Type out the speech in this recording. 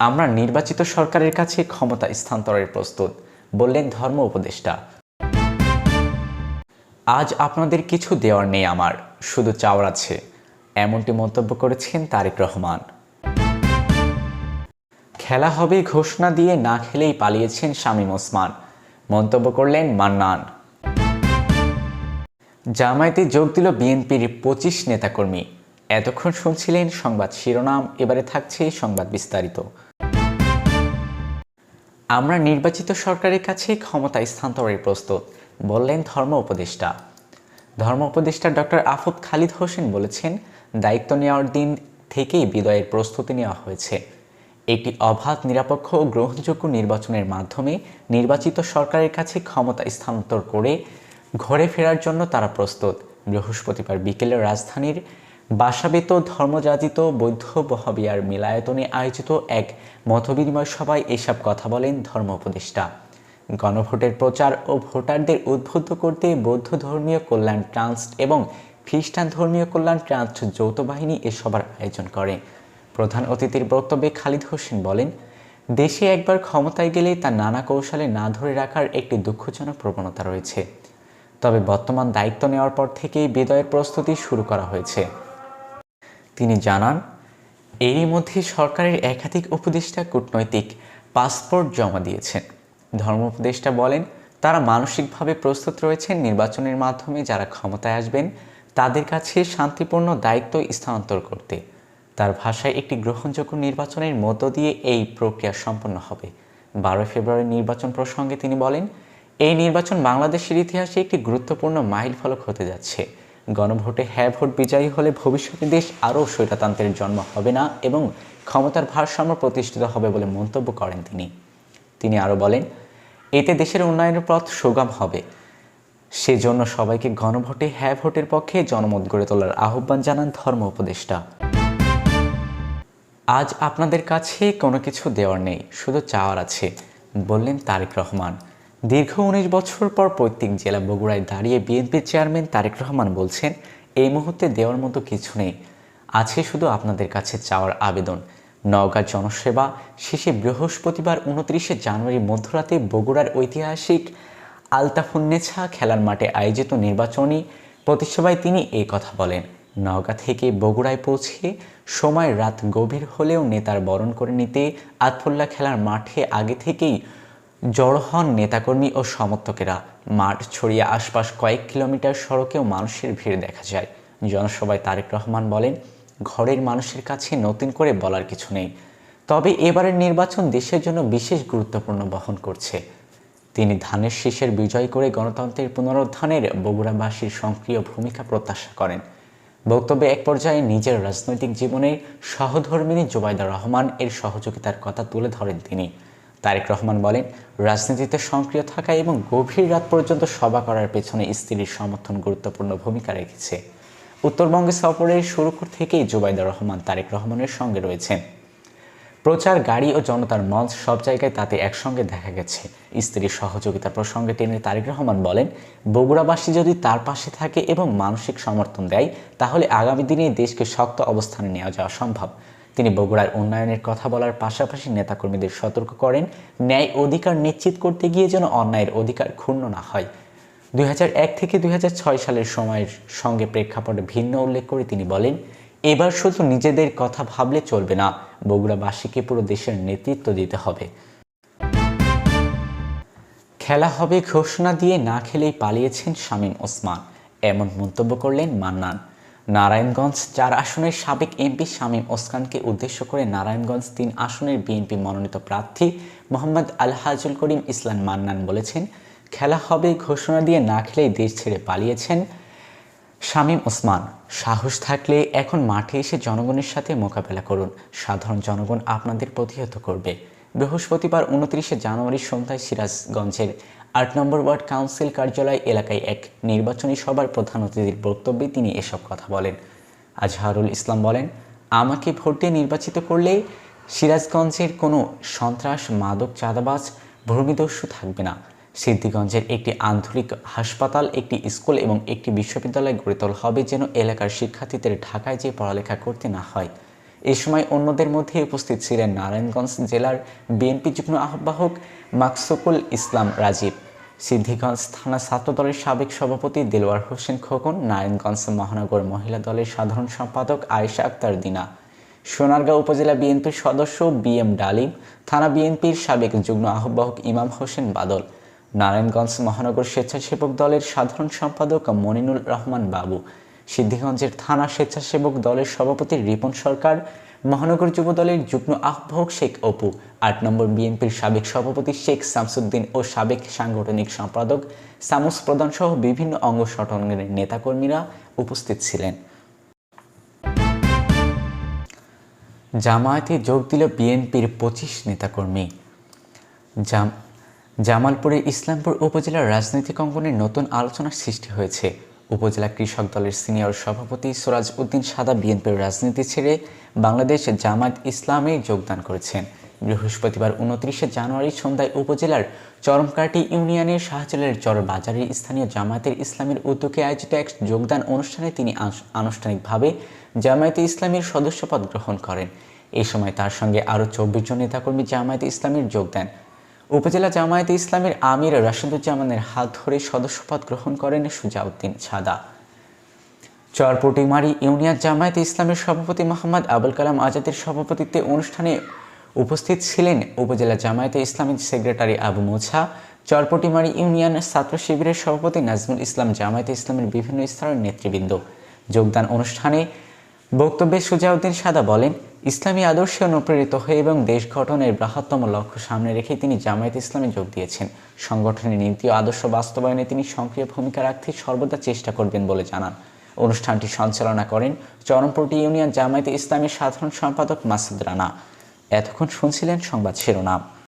আমরা নির্বাচিত সরকারের কাছে ক্ষমতা স্থানান্তরের প্রস্তুত, বললেন ধর্ম উপদেষ্টা। আজ আপনাদের কিছু দেওয়ার নেই আমার, শুধু চাওয়ার আছে, এমনটি মন্তব্য করেছেন তারেক রহমান। খেলা হবে ঘোষণা দিয়ে না খেলেই পালিয়েছেন শামীম ওসমান, মন্তব্য করলেন মান্নান। জামায়াতে যোগ দিল বিএনপির পঁচিশ নেতাকর্মী, এতক্ষণ শুনছিলেন সংবাদ শিরোনাম, এবারে থাকছে সংবাদ বিস্তারিত। আমরা নির্বাচিত সরকারের কাছে ক্ষমতা স্থানান্তরের প্রস্তুত, বললেন ধর্ম উপদেষ্টা। ধর্ম উপদেষ্টা ডক্টর আফুদ খালিদ হোসেন বলেছেন, দায়িত্ব নেওয়ার দিন থেকেই বিদায়ের প্রস্তুতি নেওয়া হয়েছে। একটি অবাধ, নিরপেক্ষ ও গ্রহণযোগ্য নির্বাচনের মাধ্যমে নির্বাচিত সরকারের কাছে ক্ষমতা স্থানান্তর করে ঘরে ফেরার জন্য তারা প্রস্তুত। বৃহস্পতিবার বিকেলে রাজধানীর বাসাবেত ধর্মযাজিত বৌদ্ধ বহাবিয়ার মিলায়তনে আয়োজিত এক মতবিনিময় সভায় এসব কথা বলেন ধর্ম উপদেষ্টা। গণভোটের প্রচার ও ভোটারদের উদ্বুদ্ধ করতে বৌদ্ধ ধর্মীয় কল্যাণ ট্রাস্ট এবং খ্রিস্টান ধর্মীয় কল্যাণ ট্রাস্ট যৌথ বাহিনী এ সভার আয়োজন করে। প্রধান অতিথির বক্তব্যে খালিদ হোসেন বলেন, দেশে একবার ক্ষমতায় গেলে তা নানা কৌশলে না ধরে রাখার একটি দুঃখজনক প্রবণতা রয়েছে। তবে বর্তমান দায়িত্ব নেওয়ার পর থেকেই বিদায়ের প্রস্তুতি শুরু করা হয়েছে। তিনি জানান, এরই মধ্যে সরকারের একাধিক উপদেষ্টা কূটনৈতিক পাসপোর্ট জমা দিয়েছেন। ধর্ম উপদেষ্টা বলেন, তারা মানসিকভাবে প্রস্তুত রয়েছেন নির্বাচনের মাধ্যমে যারা ক্ষমতায় আসবেন, তাদের কাছে শান্তিপূর্ণ দায়িত্ব স্থানান্তর করতে। তার ভাষায় একটি গ্রহণযোগ্য নির্বাচনের মধ্য দিয়ে এই প্রক্রিয়া সম্পন্ন হবে। বারোই ফেব্রুয়ারি নির্বাচন প্রসঙ্গে তিনি বলেন, এই নির্বাচন বাংলাদেশের ইতিহাসে একটি গুরুত্বপূর্ণ মাইল ফলক হতে যাচ্ছে। গণভোটে হ্যাঁ ভোট বিজয়ী হলে ভবিষ্যতে দেশ আরও স্বৈরতন্ত্রের জন্ম হবে না এবং ক্ষমতার ভারসাম্য প্রতিষ্ঠিত হবে বলে মন্তব্য করেন তিনি। তিনি আরও বলেন, এতে দেশের উন্নয়নের পথ সুগম হবে। সেজন্য সবাইকে গণভোটে হ্যাঁ ভোটের পক্ষে জনমত গড়ে তোলার আহ্বান জানান ধর্ম উপদেষ্টা। আজ আপনাদের কাছে কোনো কিছু দেওয়ার নেই, শুধু চাওয়ার আছে, বললেন তারেক রহমান। দীর্ঘ উনিশ বছর পর পৈতৃক জেলা বগুড়ায় দাঁড়িয়ে বিএনপির চেয়ারম্যান তারেক রহমান বলছেন, এই মুহূর্তে দেওয়ার মতো কিছু নেই। আছে শুধু আপনাদের কাছে চাওয়ার আবেদন। নওগাঁ জনসেবা শেষে বৃহস্পতিবার উনত্রিশে জানুয়ারি মধ্যরাতে বগুড়ার ঐতিহাসিক আলতাফুন্নেছা খেলার মাঠে আয়োজিত নির্বাচনী প্রতিসভায় তিনি এই কথা বলেন। নওগাঁ থেকে বগুড়ায় পৌঁছে সময় রাত গভীর হলেও নেতার বরণ করে নিতে আতফুল্লা খেলার মাঠে আগে থেকেই জড়ো হন নেতাকর্মী ও সমর্থকেরা মাঠ ছড়িয়ে আশপাশ কয়েক কিলোমিটার সড়কেও মানুষের ভিড় দেখা যায়। জনসভায় তারেক রহমান বলেন, ঘরের মানুষের কাছে নতুন করে বলার কিছু নেই। তবে এবারের নির্বাচন দেশের জন্য বিশেষ গুরুত্বপূর্ণ বহন করছে। তিনি ধানের শীষের বিজয় করে গণতন্ত্রের পুনরুত্থানের বগুড়াবাসীর সক্রিয় ভূমিকা প্রত্যাশা করেন। বক্তব্যে এক পর্যায়ে নিজের রাজনৈতিক জীবনে সহধর্মিনী জুবাইদা রহমান এর সহযোগিতার কথা তুলে ধরেন তিনি। তারেক রহমান বলেন, রাজনীতিতে সক্রিয় থাকা এবং গভীর রাত পর্যন্ত সভা করার পেছনে স্ত্রীর সমর্থন গুরুত্বপূর্ণ ভূমিকা রেখেছে। উত্তরবঙ্গে সফরের শুরু থেকেই জুবাইদা রহমান, তারেক রহমানের সঙ্গে রয়েছেন। প্রচার, গাড়ি ও জনতার মঞ্চ সব জায়গায় তাতে একসঙ্গে দেখা গেছে। স্ত্রীর সহযোগিতা প্রসঙ্গে টেনে তারেক রহমান বলেন, বগুড়াবাসী যদি তার পাশে থাকে এবং মানসিক সমর্থন দেয়, তাহলে আগামী দিনে দেশকে শক্ত অবস্থানে নেওয়া যাওয়া সম্ভব। তিনি বগুড়ার উন্নয়নের কথা বলার পাশাপাশি নেতাকর্মীদের সতর্ক করেন, ন্যায় অধিকার নিশ্চিত করতে গিয়ে যেন অন্যায়ের অধিকার ক্ষুণ্ণ না হয়। দুই থেকে দুই সালের সময়ের সঙ্গে প্রেক্ষাপটে ভিন্ন উল্লেখ করে তিনি বলেন, এবার শুধু নিজেদের কথা ভাবলে চলবে না, বগুড়াবাসীকে পুরো দেশের নেতৃত্ব দিতে হবে। খেলা হবে ঘোষণা দিয়ে না খেলেই পালিয়েছেন শামীম ওসমান। এমন মন্তব্য করলেন মান্নান। নারায়ণগঞ্জ চার আসনের সাবেক এমপি শামীম ওসমানকে উদ্দেশ্য করে নারায়ণগঞ্জ তিন আসনের বিএনপি মনোনীত প্রার্থী মোহাম্মদ আলহাজুল করিম ইসলাম মান্নান বলেছেন, খেলা হবে ঘোষণা দিয়ে না খেলেই দেশ ছেড়ে পালিয়েছেন শামীম ওসমান। সাহস থাকলে এখন মাঠে এসে জনগণের সাথে মোকাবেলা করুন। সাধারণ জনগণ আপনাদের প্রতিহত করবে। বৃহস্পতিবার উনত্রিশে জানুয়ারি সন্ধ্যায় সিরাজগঞ্জের আট নম্বর ওয়ার্ড কাউন্সিল কার্যালয় এলাকায় এক নির্বাচনী সভার প্রধান অতিথির বক্তব্যে তিনি এসব কথা বলেন। আজহারুল ইসলাম বলেন, আমাকে ভোট দিয়ে নির্বাচিত করলে সিরাজগঞ্জের কোনো সন্ত্রাস, মাদক, চাঁদাবাজ, ভূমিদস্যু থাকবে না। সিদ্ধিগঞ্জের একটি আন্তরিক হাসপাতাল, একটি স্কুল এবং একটি বিশ্ববিদ্যালয় গড়ে তোলা হবে যেন এলাকার শিক্ষার্থীদের ঢাকায় যেয়ে পড়ালেখা করতে না হয়। এ সময় অন্যদের মধ্যে উপস্থিত ছিলেন নারায়ণগঞ্জ জেলার বিএনপি যুগ্ম আহ্বায়ক মাকসুকুল ইসলাম রাজীব, সিদ্ধিগঞ্জ থানা ছাত্রদলের সাবেক সভাপতি দেলোয়ার হোসেন খোকন, নারায়ণগঞ্জ মহানগর মহিলা দলের সাধারণ সম্পাদক আয়েশা আক্তার দিনা, সোনারগাঁও উপজেলা বিএনপির সদস্য বি এম ডালিম, থানা বিএনপির সাবেক যুগ্ম আহ্বায়ক ইমাম হোসেন বাদল, নারায়ণগঞ্জ মহানগর স্বেচ্ছাসেবক দলের সাধারণ সম্পাদক মনিনুল রহমান বাবু সিদ্ধিগঞ্জের থানা স্বেচ্ছাসেবক দলের সভাপতি রিপন সরকার, মহানগর যুব দলের যুগ্ম আহ্বায়ক শেখ অপু, আট নম্বর বিএনপির সাবেক সভাপতি শেখ শামসুদ্দিন ও সাবেক সাংগঠনিক সম্পাদক সামুস প্রধান সহ বিভিন্ন অঙ্গ সংগঠনের নেতাকর্মীরা উপস্থিত ছিলেন। জামায়াতে যোগ দিল বিএনপির পঁচিশ নেতাকর্মী। জাম, জামালপুরের ইসলামপুর উপজেলার রাজনৈতিক অঙ্গনে নতুন আলোচনার সৃষ্টি হয়েছে। উপজেলা কৃষক দলের সিনিয়র সভাপতি সিরাজ উদ্দিন সাদা বিএনপির রাজনীতি ছেড়ে বাংলাদেশ জামায়াত ইসলামে যোগদান করেছেন। বৃহস্পতিবার উনত্রিশে জানুয়ারি সন্ধ্যায় উপজেলার চরমকাটি ইউনিয়নের শাহজালের চর বাজারের স্থানীয় জামায়াতের ইসলামের উদ্যোগে আয়োজিত এক যোগদান অনুষ্ঠানে তিনি আনুষ্ঠানিকভাবে জামায়াতে ইসলামের সদস্যপদ গ্রহণ করেন। এই সময় তার সঙ্গে আরও চব্বিশ জন নেতাকর্মী জামায়াতে ইসলামের যোগ দেন। উপজেলা জামায়াতে ইসলামের আমির রাশিদুজ্জামানের হাত ধরে সদস্যপদ গ্রহণ করেন সুজাউদ্দিন ছাদা চরপটিমারি ইউনিয়ন জামায়াতে ইসলামের সভাপতি মোহাম্মদ আবুল কালাম আজাদের সভাপতিত্বে অনুষ্ঠানে উপস্থিত ছিলেন উপজেলা জামায়াতে ইসলামী সেক্রেটারি আবু মোছা, চরপটিমারি ইউনিয়ন ছাত্র শিবিরের সভাপতি নাজমুল ইসলাম জামায়াতে ইসলামের বিভিন্ন স্তরের নেতৃবৃন্দ। যোগদান অনুষ্ঠানে বক্তব্যে সুজাউদ্দিন সাদা বলেন, ইসলামী আদর্শে অনুপ্রেরিত হয়ে এবং দেশ গঠনের বৃহত্তম লক্ষ্য সামনে রেখে তিনি জামায়াত ইসলামে যোগ দিয়েছেন। সংগঠনের নীতি ও আদর্শ বাস্তবায়নে তিনি সক্রিয় ভূমিকা রাখতে সর্বদা চেষ্টা করবেন বলে জানান। অনুষ্ঠানটি সঞ্চালনা করেন চরমপটি ইউনিয়ন জামায়াতে ইসলামের সাধারণ সম্পাদক মাসুদ রানা। এতক্ষণ শুনছিলেন সংবাদ শিরোনাম।